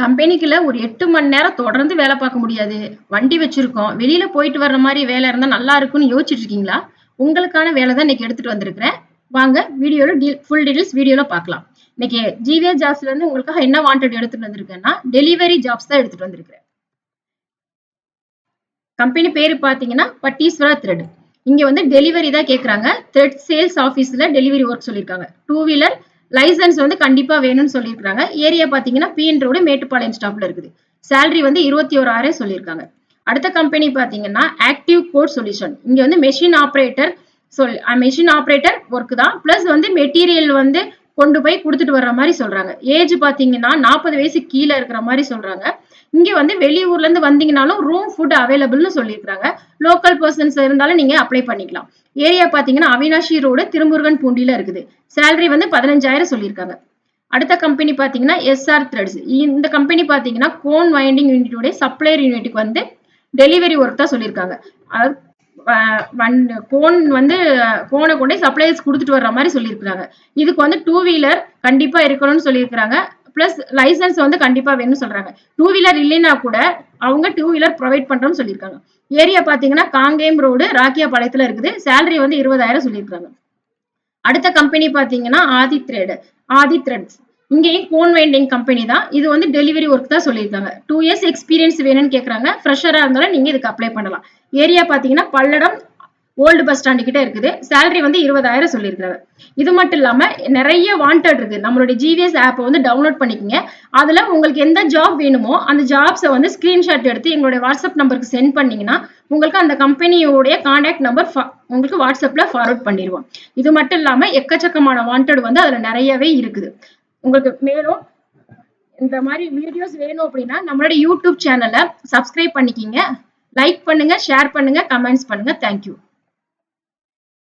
கம்பெனிக்குள்ள ஒரு எட்டு மணி நேரம் தொடர்ந்து வேலை பார்க்க முடியாது. வண்டி வச்சிருக்கோம். வெளியில போயிட்டு வர்ற மாதிரி வேலை இருந்தா நல்லா இருக்கும்னு யோசிச்சுட்டு இருக்கீங்களா? உங்களுக்கான வேலை தான் இன்னைக்கு எடுத்துட்டு வந்திருக்கிறேன். வாங்க வீடியோல ஃபுல் டீடைல்ஸ் வீடியோல பார்க்கலாம். இன்னைக்கு ஜிவிஏ ஜாப்ஸ்ல இருந்து உங்களுக்காக என்ன வாண்டட் எடுத்துட்டு வந்திருக்கேன்னா டெலிவரி ஜாப்ஸ் தான் எடுத்துட்டு வந்திருக்கிறேன். கம்பெனி பேரு பாத்தீங்கன்னா பட்டீஸ்வரா த்ரெட் இங்க வந்து டெலிவரி தான் கேக்குறாங்க. த்ரெட் சேல்ஸ் ஆபீஸ்ல டெலிவரி ஒர்க் சொல்லியிருக்காங்க டூ வீலர் லைசன்ஸ் வந்து கண்டிப்பா வேணும்னு சொல்லியிருக்காங்க ஏரியா பாத்தீங்கன்னா பிஎன் ரோடு மேட்டுப்பாளையம் ஸ்டாப்ல இருக்குது. சேலரி வந்து இருபத்தி ஓராயிரம் சொல்லியிருக்காங்க. அடுத்த கம்பெனி பாத்தீங்கன்னா ஆக்டிவ் கோட் சொல்யூஷன் இங்க வந்து மெஷின் ஆப்ரேட்டர் சொல் மெஷின் ஆப்ரேட்டர் ஒர்க் தான். பிளஸ் வந்து மெட்டீரியல் வந்து கொண்டு போய் கொடுத்துட்டு வர்ற மாதிரி சொல்றாங்க. ஏஜ் பாத்தீங்கன்னா நாற்பது வயசு கீழே இருக்கிற மாதிரி சொல்றாங்க. இங்க வந்து வெளியூர்ல இருந்து வந்தீங்கனாலும் ரூம் ஃபுட் அவைலபிள்னு சொல்லியிருக்காங்க லோக்கல் பர்சன்ஸ் இருந்தாலும் நீங்க அப்ளை பண்ணிக்கலாம். ஏரியா பாத்தீங்கன்னா அவினாஷி ரோடு திருமுருகன் பூண்டியில இருக்குது. சேலரி வந்து பதினஞ்சாயிரம் சொல்லியிருக்காங்க. அடுத்த கம்பெனி பாத்தீங்கன்னா எஸ்ஆர் த்ரெட்ஸ் இந்த கம்பெனி பாத்தீங்கன்னா கோன் வைண்டிங் யூனிட்டோட சப்ளையர் யூனிட்டுக்கு வந்து டெலிவரி ஒர்க் தான் சொல்லியிருக்காங்க. கோன் வந்து கோனை கொண்டே சப்ளைஸ் கொடுத்துட்டு வர்ற மாதிரி சொல்லியிருக்கிறாங்க. இதுக்கு வந்து டூ வீலர் கண்டிப்பா இருக்கணும்னு சொல்லியிருக்கிறாங்க. பிளஸ் லைசன்ஸ் வந்து கண்டிப்பா வேணும்னு சொல்றாங்க. டூ வீலர் இல்லைன்னா கூட அவங்க டூ வீலர் ப்ரொவைட் பண்றோம்னு சொல்லியிருக்காங்க. ஏரியா பாத்தீங்கன்னா காங்கேயம் ரோடு ராக்கியாபாளையத்துல இருக்குது. சேலரி வந்து இருபதாயிரம் சொல்லியிருக்காங்க. அடுத்த கம்பெனி பாத்தீங்கன்னா ஆதி த்ரெட் ஆதி த்ரெட்ஸ் இங்கேயும் கோன் வெண்டிங் கம்பெனி தான். இது வந்து டெலிவரி ஒர்க் தான் சொல்லியிருக்காங்க. டூ இயர்ஸ் எக்ஸ்பீரியன்ஸ் வேணும்னு கேட்குறாங்க ஃப்ரெஷராக இருந்தாலும் நீங்கள் இதுக்கு அப்ளை பண்ணலாம். ஏரியா பார்த்தீங்கன்னா பல்லடம் ஓல்டு பஸ் ஸ்டாண்டு கிட்ட இருக்குது. சேலரி வந்து இருபதாயிரம் சொல்லியிருக்கிறாங்க இது மட்டும் இல்லாம நிறைய வாண்டட் இருக்கு. நம்மளுடைய ஜிவிஎஸ் ஆப்பை வந்து டவுன்லோட் பண்ணிக்கங்க. அதுல உங்களுக்கு எந்த ஜாப் வேணுமோ அந்த ஜாப்ஸை வந்து ஸ்கிரீன்ஷாட் எடுத்து எங்களுடைய வாட்ஸ்அப் நம்பருக்கு சென்ட் பண்ணீங்கன்னா உங்களுக்கு அந்த கம்பெனியோடைய கான்டாக்ட் நம்பர் உங்களுக்கு வாட்ஸ்அப்ல ஃபார்வர்ட் பண்ணிடுவோம். இது மட்டும் இல்லாம எக்கச்சக்கமான வாண்டட் வந்து அதுல நிறையவே இருக்குது. உங்களுக்கு மேலும் இந்த மாதிரி வீடியோஸ் வேணும் அப்படின்னா நம்மளோட யூடியூப் சேனலை சப்ஸ்கிரைப் பண்ணிக்கிங்க. லைக் பண்ணுங்க ஷேர் பண்ணுங்க கமெண்ட்ஸ் பண்ணுங்க. தேங்க்யூ